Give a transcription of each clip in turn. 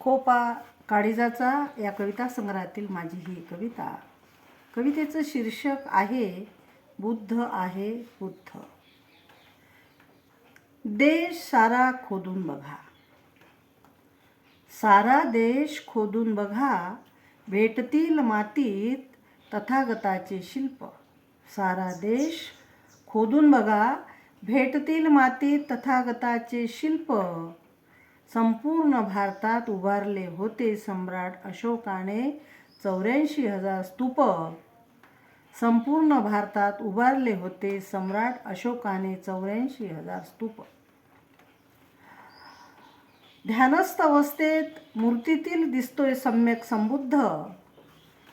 खोपा काळीजाचा या कविता संग्रहातील माझी ही कविता. कवितेचं शीर्षक आहे बुद्ध आहे बुद्ध. देश सारा खोदून बघा. सारा देश खोदून बघा भेटतील मातीत तथागताचे शिल्प. सारा देश खोदून बघा भेटतील मातीत तथागताचे शिल्प. संपूर्ण भारतात उभारले होते सम्राट अशोकाने चौऱ्याऐंशी हजार स्तूप. संपूर्ण भारतात उभारले होते सम्राट अशोकाने चौऱ्याऐंशी हजार स्तूप. ध्यानस्थ अवस्थेत मूर्तीतील दिसतोय सम्यक संबुद्ध.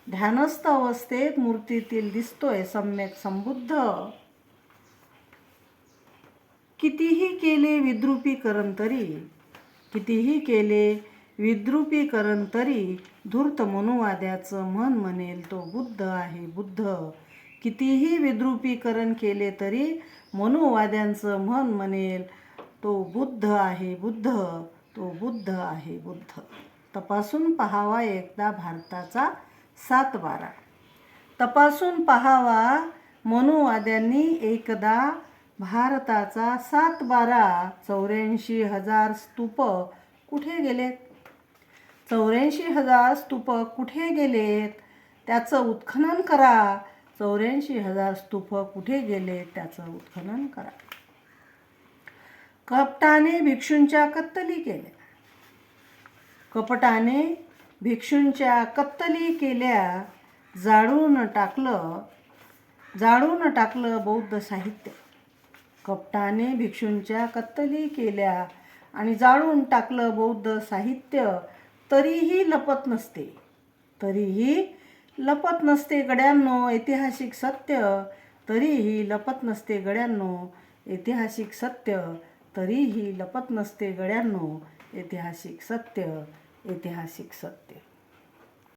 ध्यानस्थ अवस्थेत मूर्तीतील दिसतोय सम्यक संबुद्ध. कितीही केले विद्रुपीकरण तरी कितीही केले विद्रुपीकरण तरी धूर्त मनुवाद्याचं मन म्हणेल तो बुद्ध आहे बुद्ध. कितीही विद्रुपीकरण केले तरी मनुवाद्यांचं मन म्हणेल तो बुद्ध आहे बुद्ध तो बुद्ध आहे बुद्ध. तपासून पहावा एकदा भारताचा सात बारा तपासून पहावा मनुवाद्यांनी एकदा भारताचा सात बारा चौऱ्याऐंशी हजार स्तूप कुठे गेलेत? चौऱ्याऐंशी हजार स्तूप कुठे गेलेत? त्याचं उत्खनन करा. चौऱ्याऐंशी हजार स्तूप कुठे गेलेत? त्याचं उत्खनन करा. कपटाने भिक्षूंच्या कत्तली केल्या. कपटाने भिक्षूंच्या कत्तली केल्या. जाळून टाकलं जाळून टाकलं बौद्ध साहित्य. कपटाने भिक्षूंच्या कत्तली केल्या आणि जाळून टाकलं बौद्ध साहित्य तरीही लपत नसते. तरीही लपत नसते गड्यांनो ऐतिहासिक सत्य. तरीही लपत नसते गड्यांनो ऐतिहासिक सत्य. तरीही लपत नसते गड्यांनो ऐतिहासिक सत्य ऐतिहासिक सत्य.